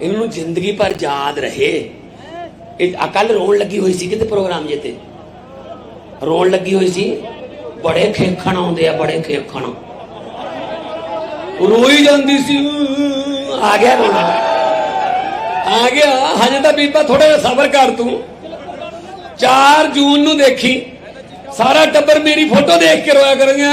ਇਹਨੂੰ ਜ਼ਿੰਦਗੀ ਭਰ ਯਾਦ ਰਹੇ ਇਹ ਕੱਲ ਰੋਣ ਲੱਗੀ ਹੋਈ ਸੀ ਕਿਤੇ ਪ੍ਰੋਗਰਾਮ ਜੇ ਰੋਣ ਲੱਗੀ ਹੋਈ ਸੀ ਬੜੇ ਖੇਖਣ ਆਉਂਦੇ ਆ ਬੜੇ ਖੇਖਣ ਰੋਈ ਜਾਂਦੀ ਸੀ ਆ ਗਿਆ ਰੋਣਾ ਆ ਗਿਆ ਹਜੇ ਤਾਂ ਬੀਬਾ ਥੋੜਾ ਜਿਹਾ ਸਬਰ ਕਰ ਤੂੰ 4 ਜੂਨ ਨੂੰ ਦੇਖੀ ਸਾਰਾ ਟੱਬਰ ਮੇਰੀ ਫੋਟੋ ਦੇਖ ਕੇ ਰੋਇਆ ਕਰਾਂਗਾ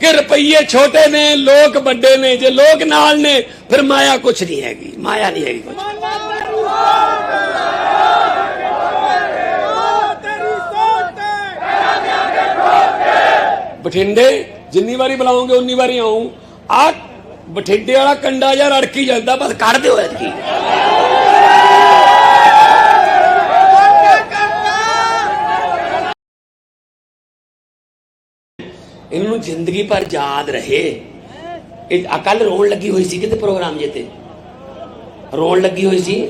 ਕਿ ਰੁਪਈਏ ਛੋਟੇ ਨੇ, ਲੋਕ ਵੱਡੇ ਨੇ, ਜੇ ਲੋਕ ਨਾਲ ਨੇ, ਫਿਰ ਮਾਇਆ ਕੁਛ ਨਹੀਂ ਹੈਗੀ, ਮਾਇਆ ਨਹੀਂ ਹੈਗੀ ਕੁਛ। ਬਠਿੰਡੇ, ਜਿੰਨੀ ਵਾਰੀ ਬੁਲਾਉਂਗੇ, ਉਨੀ ਵਾਰੀ ਆਉਂ ਆ ਬਠਿੰਡੇ ਵਾਲਾ ਕੰਡਾ ਜਾਂ ਰੜਕੀ ਜਾਂਦਾ, ਬਸ ਕੱਢ ਦਿਓ ਐਤਕੀ। ਇਹਨੂੰ ਜ਼ਿੰਦਗੀ ਭਰ ਯਾਦ ਰਹੇ ਇਹ ਕੱਲ ਰੋਣ ਲੱਗੀ ਹੋਈ ਸੀ ਕਿਤੇ ਪ੍ਰੋਗਰਾਮ ਜੇ ਰੋਣ ਲੱਗੀ ਹੋਈ ਸੀ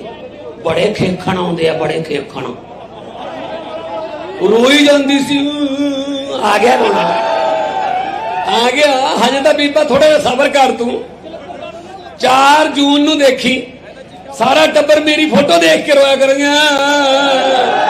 ਬੜੇ ਖੇਖਣ ਆਉਂਦੇ ਆ ਬੜੇ ਖੇਖਣ ਰੋਈ ਜਾਂਦੀ ਸੀ ਆ ਗਿਆ ਰੋਣਾ ਆ ਗਿਆ ਹਜੇ ਤਾਂ ਬੀਬਾ ਥੋੜਾ ਜਿਹਾ ਸਬਰ ਕਰ ਤੂੰ 4 ਜੂਨ ਨੂੰ ਦੇਖੀ ਸਾਰਾ ਟੱਬਰ ਮੇਰੀ ਫੋਟੋ ਦੇਖ ਕੇ ਰੋਇਆ ਕਰਾਂਗਾ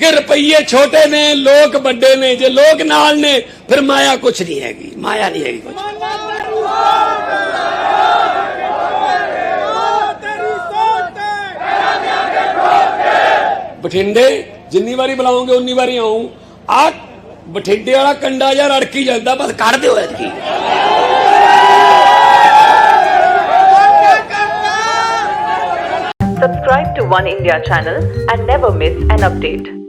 ਕਿ ਰੁਪਈਏ ਛੋਟੇ ਨੇ, ਲੋਕ ਵੱਡੇ ਨੇ, ਜੇ ਲੋਕ ਨਾਲ ਨੇ, ਫਿਰ ਮਾਇਆ ਕੁਛ ਨਹੀਂ ਹੈਗੀ, ਮਾਇਆ ਨਹੀਂ ਹੈਗੀ ਕੁਛ। ਬਠਿੰਡੇ, ਜਿੰਨੀ ਵਾਰੀ ਬੁਲਾਉਂਗੇ, ਉਨੀ ਵਾਰੀ ਆਉਂ ਆ ਬਠਿੰਡੇ ਵਾਲਾ ਕੰਡਾ ਜਾਂ ਰੜਕੀ ਜਾਂਦਾ ਬਸ ਕੱਢ ਦਿਓ ਐਤਕੀ। Subscribe to One India channel and never miss an update.